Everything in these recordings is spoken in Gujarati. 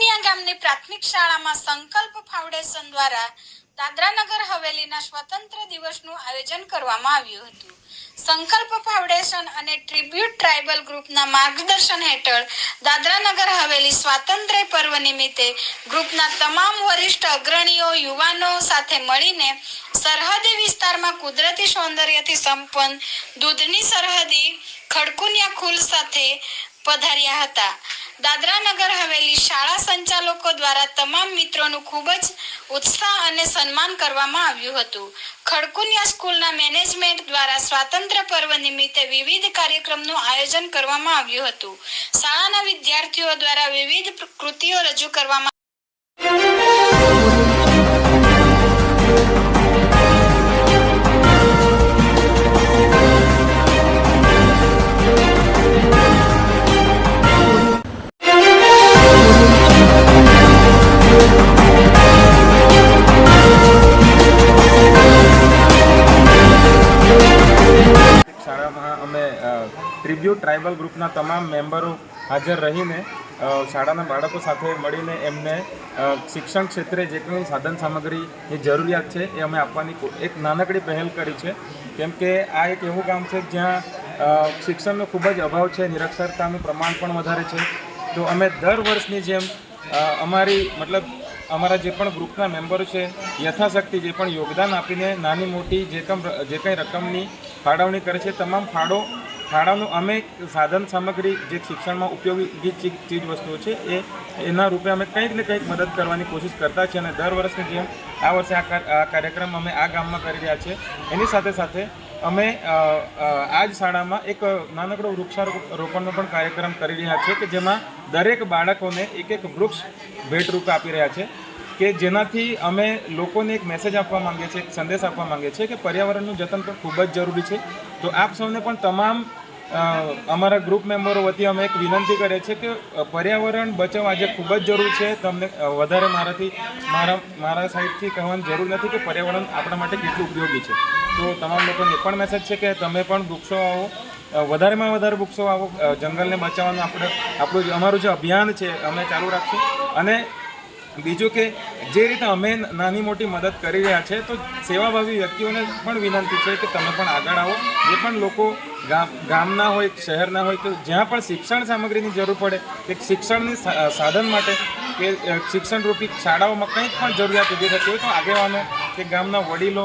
તાલુકાની પ્રાથમિક શાળામાં સંકલ્પ ફાઉન્ડેશન દ્વારા દાદરાનગર હવેલીના સ્વતંત્ર દિવસનું આયોજન કરવામાં આવ્યું હતું. સંકલ્પ ફાઉન્ડેશન અને ટ્રીબ્યુટ ટ્રાઇબલ ગ્રુપના માર્ગદર્શન હેઠળ દાદરાનગર હવેલી સ્વાતંત્ર્ય પર્વ નિમિત્તે ગ્રુપના તમામ વરિષ્ઠ અગ્રણીઓ, યુવાનો સાથે મળીને સરહદી વિસ્તારમાં કુદરતી સૌંદર્યથી સંપન્ન દૂધની સરહદી ખડકુનિયા ખુલ સાથે પધાર્યા હતા. દાદરાનગર હવેલી શાળા સંચાલકો દ્વારા તમામ મિત્રોનું ખૂબ જ ઉત્સાહ અને સન્માન કરવામાં આવ્યું હતું. ખડકુનિયા સ્કૂલના મેનેજમેન્ટ દ્વારા સ્વાતંત્ર્ય પર્વ નિમિત્તે વિવિધ કાર્યક્રમનું આયોજન કરવામાં આવ્યું હતું. શાળાના વિદ્યાર્થીઓ દ્વારા વિવિધ કૃતિઓ રજૂ કરવામાં ટ્રિબ્યુટ ટ્રાઇબલ ગ્રુપના તમામ મેમ્બરો હાજર રહીને શાળાના બાળકો સાથે મળીને એમને શિક્ષણ ક્ષેત્રે જે કંઈ સાધન સામગ્રીની જરૂરિયાત છે એ અમે આપવાની એક નાનકડી પહેલ કરી છે. કેમ કે આ એક એવું ગામ છે જ્યાં શિક્ષણનો ખૂબ જ અભાવ છે, નિરક્ષરતાનું પ્રમાણ પણ વધારે છે. તો અમે દર વર્ષની જેમ અમારી મતલબ અમારા જે પણ ગ્રુપના મેમ્બરો છે, યથાશક્તિ જે પણ યોગદાન આપીને નાની મોટી જે કમ, જે કંઈ રકમની ફાળવણી કરે છે, તમામ ફાળો ફાળાનું અમે સાધન સામગ્રી જે શિક્ષણમાં ઉપયોગી ચીજ ચીજ વસ્તુઓ છે, એ એના રૂપે અમે કંઈક ને કંઈક મદદ કરવાની કોશિશ કરતા છીએ અને દર વર્ષની જેમ આ વર્ષે આ કાર- કાર્યક્રમ અમે આ ગામમાં કરી રહ્યા છીએ. એની સાથે સાથે અમે આ જ શાળામાં એક નાનકડો વૃક્ષારોપણનો પણ કાર્યક્રમ કરી રહ્યા છીએ કે જેમાં દરેક બાળકોને એક એક વૃક્ષ ભેટરૂપ આપી રહ્યા છે કે જેનાથી અમે લોકોને એક મેસેજ આપવા માંગીએ છીએ, એક સંદેશ આપવા માંગીએ છીએ કે પર્યાવરણનું જતન પણ ખૂબ જ જરૂરી છે. તો આપ સૌને પણ તમામ અમારા ગ્રુપ મેમ્બરો વતી અમે એક વિનંતી કરીએ છીએ કે પર્યાવરણ બચાવવા આજે ખૂબ જ જરૂર છે. તમને વધારે મારાથી, મારા મારા સાઈડથી કહેવાની જરૂર નથી કે પર્યાવરણ આપણા માટે કેટલું ઉપયોગી છે. તો તમામ લોકોને એ પણ મેસેજ છે કે તમે પણ વૃક્ષો આવો વધારેમાં વધારે વૃક્ષો આવો જંગલને બચાવવાનું આપણે, આપણું અમારું જે અભિયાન છે, અમે ચાલુ રાખશું. અને બીજું કે જે રીતે અમે નાની મોટી મદદ કરી રહ્યા છે, તો સેવાભાવી વ્યક્તિઓને પણ વિનંતી છે કે તમે પણ આગળ આવો. જે પણ લોકો ગામ ગામના હોય શહેરના હોય કે જ્યાં પણ શિક્ષણ સામગ્રીની જરૂર પડે, કે શિક્ષણની સાધન માટે, કે શિક્ષણરૂપી શાળાઓમાં કંઈક પણ જરૂરિયાત ઊભી થતી હોય, તો આગેવાનો કે ગામના વડીલો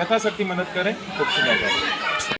યથાશક્તિ મદદ કરે. ખૂબ ખૂબ આભાર.